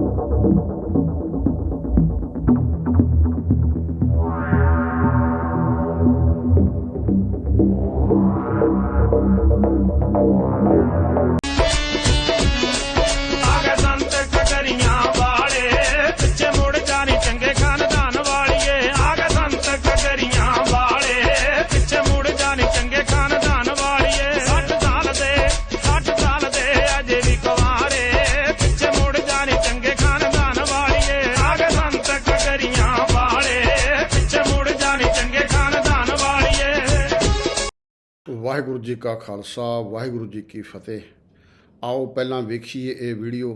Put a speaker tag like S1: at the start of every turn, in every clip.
S1: Thank you.
S2: Waheguru ji ਕਾ ਖਾਲਸਾ ਵਾਹਿਗੁਰੂ ਜੀ ਕੀ ਫਤਿਹ। ਆਓ ਪਹਿਲਾਂ ਵੇਖੀਏ ਇਹ ਵੀਡੀਓ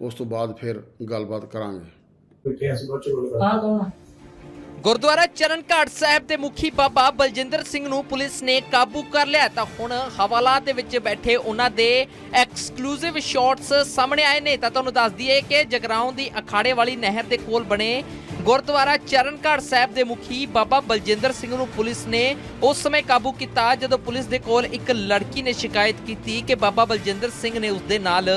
S2: ਉਸ ਤੋਂ ਬਾਅਦ ਫਿਰ ਗੱਲਬਾਤ ਕਰਾਂਗੇ?
S3: ਗੁਰਦੁਆਰਾ ਚਰਨਘਾਟ ਸਾਹਿਬ ਦੇ ਮੁਖੀ ਬਾਬਾ ਬਲਜਿੰਦਰ ਸਿੰਘ ਨੂੰ ਪੁਲਿਸ ਨੇ ਕਾਬੂ ਕਰ ਲਿਆ ਤਾਂ ਹੁਣ ਹਵਾਲਾ ਦੇ ਵਿੱਚ ਬੈਠੇ ਉਹਨਾਂ ਦੇ ਐਕਸਕਲੂਸਿਵ ਸ਼ਾਟਸ ਸਾਹਮਣੇ ਆਏ ਨੇ। ਤਾਂ ਤੁਹਾਨੂੰ ਦੱਸ ਦਈਏ ਕਿ ਜਗਰਾਉਂ ਦੀ ਅਖਾੜੇ ਵਾਲੀ ਨਹਿਰ ਦੇ ਕੋਲ ਬਣੇ ਗੁਰਦੁਆਰਾ ਚਰਨਘਾਟ ਸਾਹਿਬ ਦੇ ਮੁਖੀ ਬਾਬਾ ਬਲਜਿੰਦਰ ਸਿੰਘ ਨੂੰ ਪੁਲਿਸ ਨੇ ਉਸ ਸਮੇਂ ਕਾਬੂ ਕੀਤਾ ਜਦੋਂ ਪੁਲਿਸ ਦੇ ਕੋਲ ਇੱਕ ਲੜਕੀ ਨੇ ਸ਼ਿਕਾਇਤ ਕੀਤੀ ਕਿ ਬਾਬਾ ਬਲਜਿੰਦਰ ਸਿੰਘ ਨੇ ਉਸ ਦੇ ਨਾਲ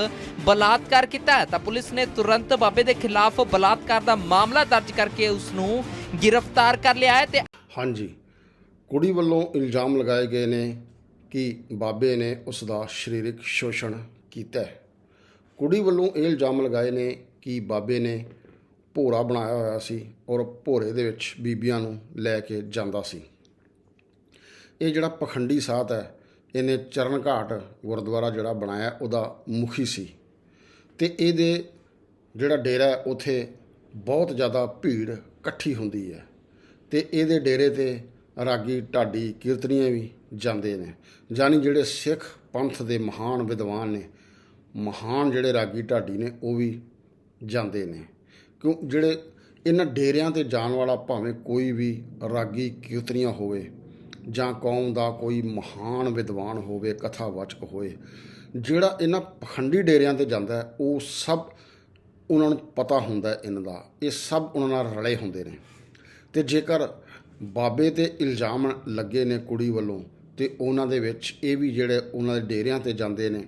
S3: ਬਲਾਤਕਾਰ ਕੀਤਾ ਤਾਂ ਪੁਲਿਸ ਨੇ ਤੁਰੰਤ ਬਾਬੇ ਦੇ ਖਿਲਾਫ ਬਲਾਤਕਾਰ ਦਾ ਮਾਮਲਾ ਦਰਜ ਕਰਕੇ ਉਸ ਨੂੰ ਗ੍ਰਿਫਤਾਰ ਕਰ ਲਿਆ ਹੈ ਤੇ
S2: ਹਾਂਜੀ। ਕੁੜੀ ਵੱਲੋਂ ਇਲਜ਼ਾਮ ਲਗਾਏ ਗਏ ਨੇ ਕਿ ਬਾਬੇ ਨੇ ਉਸ ਦਾ ਸਰੀਰਕ ਸ਼ੋਸ਼ਣ ਕੀਤਾ ਹੈ। ਕੁੜੀ ਵੱਲੋਂ ਇਹ ਇਲਜ਼ਾਮ ਲਗਾਏ ਨੇ ਕਿ ਬਾਬੇ ਨੇ ਭੋਰਾ ਬਣਾਇਆ ਹੋਇਆ ਸੀ ਔਰ ਭੋਰੇ ਦੇ ਵਿੱਚ ਬੀਬੀਆਂ ਨੂੰ ਲੈ ਕੇ ਜਾਂਦਾ ਸੀ। ਇਹ ਜਿਹੜਾ ਪਖੰਡੀ ਸਾਧ ਹੈ ਇਹਨੇ ਚਰਨ ਘਾਟ ਗੁਰਦੁਆਰਾ ਜਿਹੜਾ ਬਣਾਇਆ ਉਹਦਾ ਮੁਖੀ ਸੀ। ਤੇ ਇਹਦੇ ਜਿਹੜਾ ਡੇਰਾ ਹੈ, ਉੱਥੇ ਬਹੁਤ ਜ਼ਿਆਦਾ ਭੀੜ ਇਕੱਠੀ ਹੁੰਦੀ ਹੈ। ਤੇ ਇਹਦੇ ਡੇਰੇ ਤੇ ਰਾਗੀ ਢਾਡੀ ਕੀਰਤਨੀਆਂ ਵੀ ਜਾਂਦੇ ਨੇ। ਜਾਨੀ ਜਿਹੜੇ ਸਿੱਖ ਪੰਥ ਦੇ ਮਹਾਨ ਵਿਦਵਾਨ ਨੇ ਮਹਾਨ ਜਿਹੜੇ ਰਾਗੀ ਢਾਡੀ ਨੇ ਉਹ ਵੀ ਜਾਂਦੇ ਨੇ। ਕਿਉਂ ਜਿਹੜੇ ਇਹਨਾਂ ਡੇਰਿਆਂ ਤੇ ਜਾਣ ਵਾਲਾ ਭਾਵੇਂ ਕੋਈ ਵੀ ਰਾਗੀ ਕੀਰਤਨੀਆ ਹੋਵੇ ਜਾਂ ਕੌਮ ਦਾ ਕੋਈ ਮਹਾਨ ਵਿਦਵਾਨ ਹੋਵੇ, ਕਥਾਵਾਚਕ ਹੋਵੇ, ਜਿਹੜਾ ਇਹਨਾਂ ਪਖੰਡੀ ਡੇਰਿਆਂ ਤੇ ਜਾਂਦਾ ਉਹ ਸਭ ਉਹਨਾਂ ਨੂੰ ਪਤਾ ਹੁੰਦਾ ਇਹਨਾਂ ਦਾ। ਇਹ ਸਭ ਉਹਨਾਂ ਨਾਲ ਰਲੇ ਹੁੰਦੇ ਨੇ। ਤੇ ਜੇਕਰ ਬਾਬੇ ਤੇ ਇਲਜ਼ਾਮ ਲੱਗੇ ਨੇ ਕੁੜੀ ਵੱਲੋਂ, ਤੇ ਉਹਨਾਂ ਦੇ ਵਿੱਚ ਇਹ ਵੀ ਜਿਹੜੇ ਉਹਨਾਂ ਦੇ ਡੇਰਿਆਂ ਤੇ ਜਾਂਦੇ ਨੇ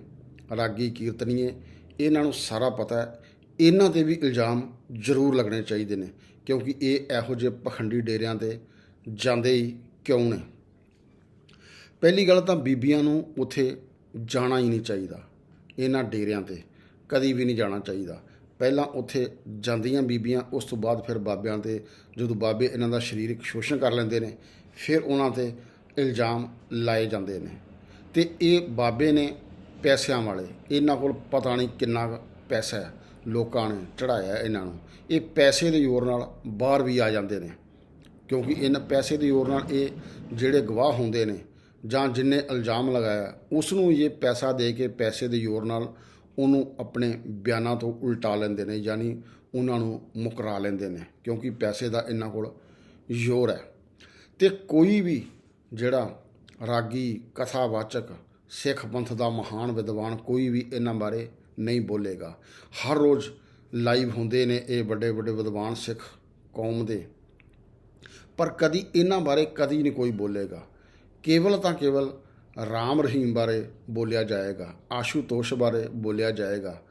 S2: ਰਾਗੀ ਕੀਰਤਨੀਏ ਇਹਨਾਂ ਨੂੰ ਸਾਰਾ ਪਤਾ ਹੈ ਇਹਨਾਂ ਤੇ ਵੀ ਇਲਜ਼ਾਮ ਜ਼ਰੂਰ ਲੱਗਣੇ ਚਾਹੀਦੇ ਨੇ, ਕਿਉਂਕਿ ਇਹ ਇਹੋ ਜਿਹੇ ਪਖੰਡੀ ਡੇਰਿਆਂ ਤੇ ਜਾਂਦੇ ਹੀ ਕਿਉਂ ਨੇ? ਪਹਿਲੀ ਗੱਲ ਤਾਂ ਬੀਬੀਆਂ ਨੂੰ ਉੱਥੇ ਜਾਣਾ ਹੀ ਨਹੀਂ ਚਾਹੀਦਾ। ਇਹਨਾਂ ਡੇਰਿਆਂ ਤੇ ਕਦੀ ਵੀ ਨਹੀਂ ਜਾਣਾ ਚਾਹੀਦਾ। ਪਹਿਲਾਂ ਉੱਥੇ ਜਾਂਦੀਆਂ ਬੀਬੀਆਂ, ਉਸ ਤੋਂ ਬਾਅਦ ਫਿਰ ਬਾਬਿਆਂ ਤੇ, ਜਦੋਂ ਬਾਬੇ ਇਹਨਾਂ ਦਾ ਸਰੀਰਕ ਸ਼ੋਸ਼ਣ ਕਰ ਲੈਂਦੇ ਨੇ, ਫਿਰ ਉਹਨਾਂ ਤੇ ਇਲਜ਼ਾਮ ਲਾਏ ਜਾਂਦੇ ਨੇ। ਤੇ ਇਹ ਬਾਬੇ ਨੇ ਪੈਸਿਆਂ ਵਾਲੇ, ਇਹਨਾਂ ਕੋਲ ਪਤਾ ਨਹੀਂ ਕਿੰਨਾ ਕੁ ਪੈਸਾ ਹੈ। ਲੋਕਾਂ ਨੇ ਚੜਾਇਆ ਇਹਨਾਂ ਨੂੰ। ਇਹ ਪੈਸੇ ਦੇ ਜ਼ੋਰ ਨਾਲ ਬਾਹਰ ਵੀ ਆ ਜਾਂਦੇ ਨੇ। ਕਿਉਂਕਿ ਇਹਨਾਂ ਪੈਸੇ ਦੇ ਜ਼ੋਰ ਨਾਲ ਇਹ ਜਿਹੜੇ ਗਵਾਹ ਹੁੰਦੇ ਨੇ ਜਾਂ ਜਿੰਨੇ ਇਲਜ਼ਾਮ ਲਗਾਇਆ ਉਸ ਨੂੰ ਇਹ ਪੈਸਾ ਦੇ ਕੇ ਪੈਸੇ ਦੇ ਜ਼ੋਰ ਨਾਲ ਉਹਨੂੰ ਆਪਣੇ ਬਿਆਨਾਂ ਤੋਂ ਉਲਟਾ ਲੈਂਦੇ ਨੇ, ਯਾਨੀ ਉਹਨਾਂ ਨੂੰ ਮੁਕਰਾ ਲੈਂਦੇ ਨੇ, ਕਿਉਂਕਿ ਪੈਸੇ ਦਾ ਇਹਨਾਂ ਕੋਲ ਜ਼ੋਰ ਹੈ। ਤੇ ਕੋਈ ਵੀ ਜਿਹੜਾ ਰਾਗੀ ਕਥਾਵਾਚਕ ਸਿੱਖ ਪੰਥ ਦਾ ਮਹਾਨ ਵਿਦਵਾਨ ਕੋਈ ਵੀ ਇਹਨਾਂ ਬਾਰੇ ਨਹੀਂ ਬੋਲੇਗਾ। ਹਰ ਰੋਜ਼ ਲਾਈਵ ਹੁੰਦੇ ਨੇ ਇਹ ਵੱਡੇ ਵੱਡੇ ਵਿਦਵਾਨ ਸਿੱਖ ਕੌਮ ਦੇ। ਪਰ ਕਦੀ ਇਹਨਾਂ ਬਾਰੇ ਕਦੀ ਨਹੀਂ ਕੋਈ ਬੋਲੇਗਾ। ਕੇਵਲ ਤਾਂ ਕੇਵਲ ਰਾਮ ਰਹੀਮ ਬਾਰੇ ਬੋਲਿਆ ਜਾਏਗਾ ਆਸ਼ੂਤੋਸ਼ ਬਾਰੇ ਬੋਲਿਆ ਜਾਏਗਾ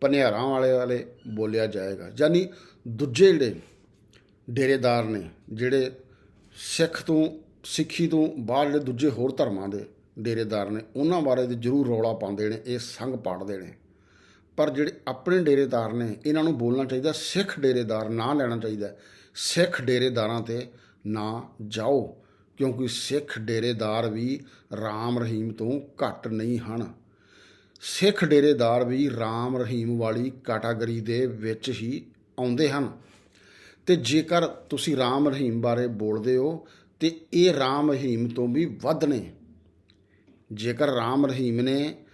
S2: ਪਨਿਆਰਾਂ ਵਾਲੇ ਵਾਲੇ ਬੋਲਿਆ ਜਾਏਗਾ। ਯਾਨੀ ਦੂਜੇ ਜਿਹੜੇ ਡੇਰੇਦਾਰ ਨੇ, ਜਿਹੜੇ ਸਿੱਖ ਤੋਂ, ਸਿੱਖੀ ਤੋਂ ਬਾਹਰ ਜਿਹੜੇ ਦੂਜੇ ਹੋਰ ਧਰਮਾਂ ਦੇ ਡੇਰੇਦਾਰ ਨੇ, ਉਹਨਾਂ ਬਾਰੇ ਤੇ ਜ਼ਰੂਰ ਰੌਲਾ ਪਾਉਂਦੇ ਨੇ, ਇਹ ਸੰਗ ਪਾੜਦੇ ਨੇ। ਪਰ ਜਿਹੜੇ ਆਪਣੇ ਡੇਰੇਦਾਰ ਨੇ, ਇਹਨਾਂ ਨੂੰ ਬੋਲਣਾ ਚਾਹੀਦਾ, ਸਿੱਖ ਡੇਰੇਦਾਰ ਨਾ ਲੈਣਾ ਚਾਹੀਦਾ। ਸਿੱਖ ਡੇਰੇਦਾਰਾਂ ਤੇ ਨਾ ਜਾਓ, ਕਿਉਂਕਿ ਸਿੱਖ ਡੇਰੇਦਾਰ ਵੀ ਰਾਮ ਰਹੀਮ ਤੋਂ ਘੱਟ ਨਹੀਂ ਹਨ। ਸਿੱਖ ਡੇਰੇਦਾਰ ਵੀ ਰਾਮ ਰਹੀਮ ਵਾਲੀ ਕੈਟਾਗਰੀ ਦੇ ਵਿੱਚ ਹੀ ਆਉਂਦੇ ਹਨ। ਤੇ ਜੇਕਰ ਤੁਸੀਂ ਰਾਮ ਰਹੀਮ ਬਾਰੇ ਬੋਲਦੇ ਹੋ, ਤੇ ਇਹ ਰਾਮ ਰਹੀਮ ਤੋਂ ਵੀ ਵੱਧ ਨੇ। ਜੇਕਰ ਰਾਮ ਰਹੀਮ ਨੇ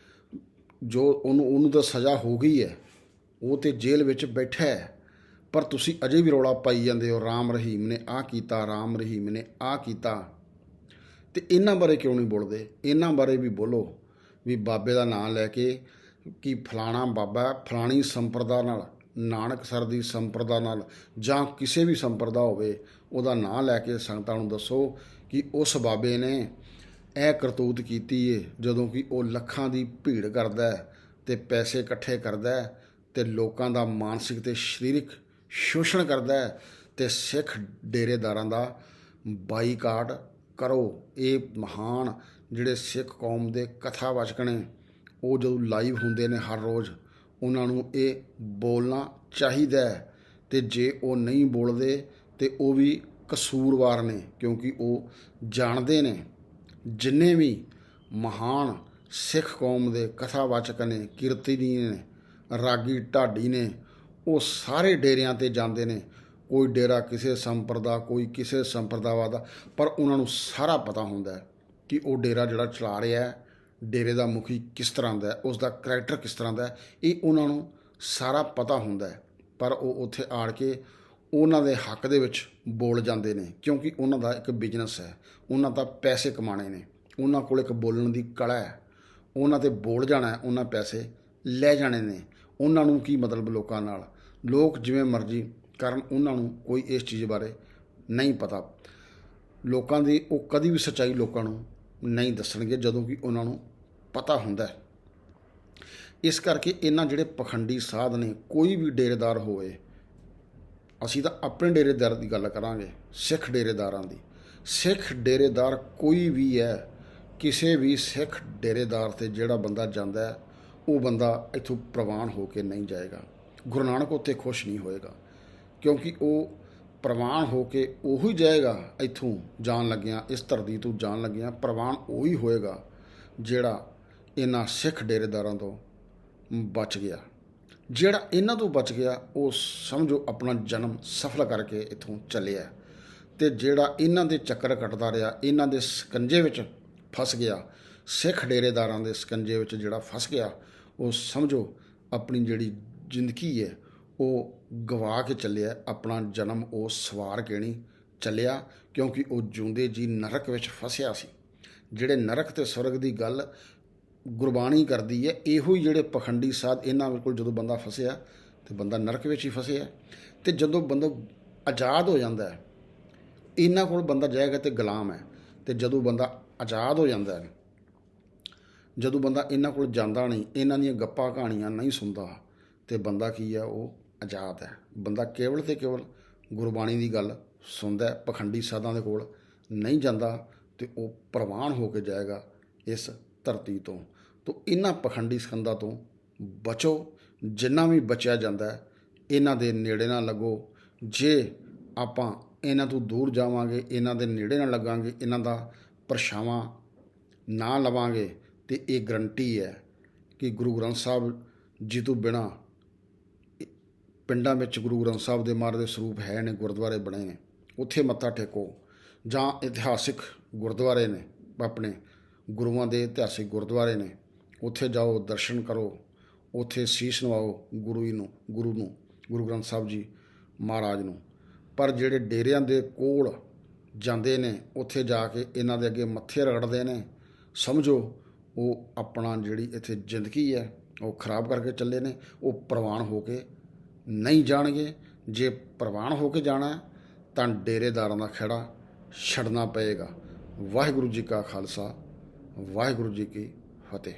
S2: ਜੋ ਉਹਨੂੰ ਉਹਨੂੰ ਤਾਂ ਸਜ਼ਾ ਹੋ ਗਈ ਹੈ, ਉਹ ਤੇ ਜੇਲ੍ਹ ਵਿੱਚ ਬੈਠਾ ਹੈ। ਪਰ ਤੁਸੀਂ ਅਜੇ ਵੀ ਰੌਲਾ ਪਾਈ ਜਾਂਦੇ ਹੋ, ਰਾਮ ਰਹੀਮ ਨੇ ਆਹ ਕੀਤਾ, ਰਾਮ ਰਹੀਮ ਨੇ ਆਹ ਕੀਤਾ। ਤੇ ਇਹਨਾਂ ਬਾਰੇ ਕਿਉਂ ਨਹੀਂ ਬੋਲਦੇ? ਇਹਨਾਂ ਬਾਰੇ ਵੀ ਬੋਲੋ, ਵੀ ਬਾਬੇ ਦਾ ਨਾਮ ਲੈ ਕੇ ਕਿ ਫਲਾਣਾ ਬਾਬਾ ਫਲਾਣੀ ਸੰਪਰਦਾ ਨਾਲ, ਨਾਨਕ ਸਰ ਦੀ ਸੰਪਰਦਾ ਨਾਲ, ਜਾਂ ਕਿਸੇ ਵੀ ਸੰਪਰਦਾ ਹੋਵੇ, ਉਹਦਾ ਨਾਮ ਲੈ ਕੇ ਸੰਗਤਾਂ ਨੂੰ ਦੱਸੋ ਕਿ ਉਸ ਬਾਬੇ ਨੇ ਇਹ ਕਰਤੂਤ ਕੀਤੀ ਏ, ਜਦੋਂ ਕਿ ਉਹ ਲੱਖਾਂ ਦੀ ਭੀੜ ਕਰਦਾ ਹੈ ਤੇ ਪੈਸੇ ਇਕੱਠੇ ਕਰਦਾ ਹੈ ਤੇ ਲੋਕਾਂ ਦਾ ਮਾਨਸਿਕ ਤੇ ਸਰੀਰਕ ਸ਼ੋਸ਼ਣ ਕਰਦਾ ਹੈ ਤੇ ਸਿੱਖ ਡੇਰੇਦਾਰਾਂ ਦਾ ਬਾਈਕਾਟ ਕਰੋ। ਇਹ ਮਹਾਨ ਜਿਹੜੇ ਸਿੱਖ ਕੌਮ ਦੇ ਕਥਾਵਾਚਕ ਨੇ, ਉਹ ਜਦੋਂ ਲਾਈਵ ਹੁੰਦੇ ਨੇ ਹਰ ਰੋਜ਼, ਉਹਨਾਂ ਨੂੰ ਇਹ ਬੋਲਣਾ ਚਾਹੀਦਾ ਹੈ ਤੇ ਜੇ ਉਹ ਨਹੀਂ ਬੋਲਦੇ ਤੇ ਉਹ ਵੀ ਕਸੂਰਵਾਰ ਨੇ ਕਿਉਂਕਿ ਉਹ ਜਾਣਦੇ ਨੇ। ਜਿੰਨੇ ਵੀ ਮਹਾਨ ਸਿੱਖ ਕੌਮ ਦੇ ਕਥਾਵਾਚਕ ਨੇ ਕੀਰਤਨੀ ਨੇ, ਰਾਗੀ ਢਾਡੀ ਨੇ, ਉਹ ਸਾਰੇ ਡੇਰਿਆਂ ਤੇ ਜਾਂਦੇ ਨੇ। ਕੋਈ ਡੇਰਾ ਕਿਸੇ ਸੰਪਰਦਾ, ਕੋਈ ਕਿਸੇ ਸੰਪਰਦਾਵਾ ਦਾ, ਪਰ ਉਹਨਾਂ ਨੂੰ ਸਾਰਾ ਪਤਾ ਹੁੰਦਾ ਕਿ ਉਹ ਡੇਰਾ ਜਿਹੜਾ ਚਲਾ ਰਿਹਾ ਹੈ, ਡੇਰੇ ਦਾ ਮੁਖੀ ਕਿਸ ਤਰ੍ਹਾਂ ਦਾ ਹੈ ਉਸ ਦਾ ਕਰੈਕਟਰ ਕਿਸ ਤਰ੍ਹਾਂ ਦਾ ਹੈ, ਇਹ ਉਹਨਾਂ ਨੂੰ ਸਾਰਾ ਪਤਾ ਹੁੰਦਾ ਹੈ। ਪਰ ਉਹ ਉੱਥੇ ਆੜ ਕੇ ਉਹਨਾਂ ਦੇ ਹੱਕ ਦੇ ਵਿੱਚ ਬੋਲ ਜਾਂਦੇ ਨੇ, ਕਿਉਂਕਿ ਉਹਨਾਂ ਦਾ ਇੱਕ ਬਿਜ਼ਨਸ ਹੈ। ਉਹਨਾਂ ਦਾ ਪੈਸੇ ਕਮਾਣੇ ਨੇ। ਉਹਨਾਂ ਕੋਲ ਇੱਕ ਬੋਲਣ ਦੀ ਕਲਾ ਹੈ। ਉਹਨਾਂ ਤੇ ਬੋਲ ਜਾਣਾ ਉਹਨਾਂ ਪੈਸੇ ਲੈ ਜਾਣੇ ਨੇ। ਉਹਨਾਂ ਨੂੰ ਕੀ ਮਤਲਬ ਲੋਕਾਂ ਨਾਲ? ਲੋਕ ਜਿਵੇਂ ਮਰਜ਼ੀ ਕਰਨ, ਉਹਨਾਂ ਨੂੰ ਕੋਈ ਇਸ ਚੀਜ਼ ਬਾਰੇ ਨਹੀਂ ਪਤਾ। ਲੋਕਾਂ ਦੀ, ਉਹ ਕਦੀ ਵੀ ਸੱਚਾਈ ਲੋਕਾਂ ਨੂੰ ਨਹੀਂ ਦੱਸਣਗੇ, ਜਦੋਂ ਕਿ ਉਹਨਾਂ ਨੂੰ ਪਤਾ ਹੁੰਦਾ ਹੈ। ਇਸ ਕਰਕੇ ਇਹਨਾਂ ਜਿਹੜੇ ਪਖੰਡੀ ਸਾਧ ਨੇ, ਕੋਈ ਵੀ ਡੇਰੇਦਾਰ ਹੋਵੇ ਅਸੀਂ ਤਾਂ ਆਪਣੇ ਡੇਰੇਦਾਰ ਦੀ ਗੱਲ ਕਰਾਂਗੇ, ਸਿੱਖ ਡੇਰੇਦਾਰਾਂ ਦੀ। ਸਿੱਖ ਡੇਰੇਦਾਰ ਕੋਈ ਵੀ ਹੈ, ਕਿਸੇ ਵੀ ਸਿੱਖ ਡੇਰੇਦਾਰ ਤੇ ਜਿਹੜਾ ਬੰਦਾ ਜਾਂਦਾ ਹੈ, ਉਹ ਬੰਦਾ ਇੱਥੋਂ ਪ੍ਰਵਾਨ ਹੋ ਕੇ ਨਹੀਂ ਜਾਏਗਾ। ਗੁਰੂ ਨਾਨਕ ਉੱਥੇ ਖੁਸ਼ ਨਹੀਂ ਹੋਏਗਾ, ਕਿਉਂਕਿ ਉਹ ਪ੍ਰਵਾਨ ਹੋ ਕੇ ਉਹੀ ਜਾਏਗਾ ਇੱਥੋਂ ਜਾਣ ਲੱਗਿਆਂ, ਇਸ ਧਰਤੀ ਤੋਂ ਜਾਣ ਲੱਗਿਆਂ, ਪ੍ਰਵਾਨ ਉਹੀ ਹੋਏਗਾ ਜਿਹੜਾ ਇਹਨਾਂ ਸਿੱਖ ਡੇਰੇਦਾਰਾਂ ਤੋਂ ਬਚ ਗਿਆ। ਜਿਹੜਾ ਇਹਨਾਂ ਤੋਂ ਬਚ ਗਿਆ, ਉਹ ਸਮਝੋ ਆਪਣਾ ਜਨਮ ਸਫਲ ਕਰਕੇ ਇੱਥੋਂ ਚੱਲਿਆ ਤੇ ਜਿਹੜਾ ਇਹਨਾਂ ਦੇ ਚੱਕਰ ਕੱਟਦਾ ਰਿਹਾ, ਇਹਨਾਂ ਦੇ ਸਕੰਜੇ ਵਿੱਚ ਫਸ ਗਿਆ, ਸਿੱਖ ਡੇਰੇਦਾਰਾਂ ਦੇ ਸਕੰਜੇ ਵਿੱਚ ਜਿਹੜਾ ਫਸ ਗਿਆ, ਉਹ ਸਮਝੋ ਆਪਣੀ ਜਿਹੜੀ ਜ਼ਿੰਦਗੀ ਹੈ, ਉਹ ਗਵਾ ਕੇ ਚੱਲਿਆ, ਆਪਣਾ ਜਨਮ ਉਹ ਸਵਾਰ ਕੇ ਨਹੀਂ ਚੱਲਿਆ, ਕਿਉਂਕਿ ਉਹ ਜਿਉਂਦੇ ਜੀ ਨਰਕ ਵਿੱਚ ਫਸਿਆ ਸੀ। ਜਿਹੜੇ ਨਰਕ ਤੇ ਸਵਰਗ ਦੀ ਗੱਲ ਗੁਰਬਾਣੀ ਕਰਦੀ ਹੈ, ਇਹੋ ਹੀ ਜਿਹੜੇ ਪਖੰਡੀ ਸਾਧ ਇਹਨਾਂ ਕੋਲ ਜਦੋਂ ਬੰਦਾ ਫਸਿਆ, ਤੇ ਬੰਦਾ ਨਰਕ ਵਿੱਚ ਹੀ ਫਸਿਆ, ਤੇ ਜਦੋਂ ਬੰਦਾ ਆਜ਼ਾਦ ਹੋ ਜਾਂਦਾ ਹੈ, ਇਹਨਾਂ ਕੋਲ ਬੰਦਾ ਜਾਏਗਾ ਤੇ ਗੁਲਾਮ ਹੈ, ਤੇ ਜਦੋਂ ਬੰਦਾ ਆਜ਼ਾਦ ਹੋ ਜਾਂਦਾ ਹੈ, ਜਦੋਂ ਬੰਦਾ ਇਹਨਾਂ ਕੋਲ ਜਾਂਦਾ ਨਹੀਂ, ਇਹਨਾਂ ਦੀਆਂ ਗੱਪਾਂ ਕਹਾਣੀਆਂ ਨਹੀਂ ਸੁਣਦਾ, ਤੇ ਬੰਦਾ ਕੀ ਹੈ, ਉਹ ਆਜ਼ਾਦ ਹੈ। ਬੰਦਾ ਕੇਵਲ ਤੇ ਕੇਵਲ ਗੁਰਬਾਣੀ ਦੀ ਗੱਲ ਸੁਣਦਾ ਪਖੰਡੀ ਸਾਧਾਂ ਦੇ ਕੋਲ ਨਹੀਂ ਜਾਂਦਾ, ਤੇ ਉਹ ਪ੍ਰਵਾਨ ਹੋ ਕੇ ਜਾਏਗਾ ਇਸ ਧਰਤੀ ਤੋਂ ਤੋਂ ਇਹਨਾਂ ਪਖੰਡੀ ਸੰਦਾਂ ਤੋਂ ਬਚੋ। ਜਿੰਨਾ ਵੀ ਬਚਿਆ ਜਾਂਦਾ ਹੈ, ਇਹਨਾਂ ਦੇ ਨੇੜੇ ਨਾ ਲੱਗੋ। ਜੇ ਆਪਾਂ ਇਹਨਾਂ ਤੋਂ ਦੂਰ ਜਾਵਾਂਗੇ, ਇਹਨਾਂ ਦੇ ਨੇੜੇ ਨਾ ਲੱਗਾਂਗੇ, ਇਹਨਾਂ ਦਾ ਪਰਛਾਵਾਂ ਨਾ ਲਵਾਂਗੇ, ਤੇ ਇਹ ਗਰੰਟੀ ਹੈ ਕਿ ਗੁਰੂ ਗ੍ਰੰਥ ਸਾਹਿਬ ਜੀ ਤੋਂ ਬਿਨਾ ਪਿੰਡਾਂ ਵਿੱਚ ਗੁਰੂ ਗ੍ਰੰਥ ਸਾਹਿਬ ਦੇ ਮਹਾਰਾਜ ਦੇ ਸਰੂਪ ਹੈ ਨੇ ਗੁਰਦੁਆਰੇ ਬਣੇ ਨੇ। ਉੱਥੇ ਮੱਥਾ ਟੇਕੋ, ਜਾਂ ਇਤਿਹਾਸਿਕ ਗੁਰਦੁਆਰੇ ਨੇ ਆਪਣੇ। ਗੁਰੂਆਂ ਦੇ ਇਤਿਹਾਸਿਕ ਗੁਰਦੁਆਰੇ ਨੇ। ਉੱਥੇ ਜਾਓ, ਦਰਸ਼ਨ ਕਰੋ। ਉੱਥੇ ਸੀਸ ਨਵਾਓ ਗੁਰੂ ਜੀ ਨੂੰ, ਗੁਰੂ ਨੂੰ, ਗੁਰੂ ਗ੍ਰੰਥ ਸਾਹਿਬ ਜੀ ਮਹਾਰਾਜ ਨੂੰ। ਪਰ ਜਿਹੜੇ ਡੇਰਿਆਂ ਦੇ ਕੋਲ ਜਾਂਦੇ ਨੇ, ਉੱਥੇ ਜਾ ਕੇ ਇਹਨਾਂ ਦੇ ਅੱਗੇ ਮੱਥੇ ਰਗੜਦੇ ਨੇ, ਸਮਝੋ, ਉਹ ਆਪਣਾ ਜਿਹੜੀ ਇੱਥੇ ਜ਼ਿੰਦਗੀ ਹੈ, ਉਹ ਖਰਾਬ ਕਰਕੇ ਚੱਲੇ ਨੇ, ਉਹ ਪ੍ਰਵਾਨ ਹੋ ਕੇ ਨਹੀਂ ਜਾਣਗੇ। ਜੇ ਪ੍ਰਵਾਨ ਹੋ ਕੇ ਜਾਣਾ ਤਾਂ ਡੇਰੇਦਾਰਾਂ ਦਾ ਖੇੜਾ ਛੱਡਣਾ ਪਏਗਾ। ਵਾਹਿਗੁਰੂ ਜੀ ਕਾ ਖਾਲਸਾ ਵਾਹਿਗੁਰੂ ਜੀ ਕੀ ਫਤਿਹ।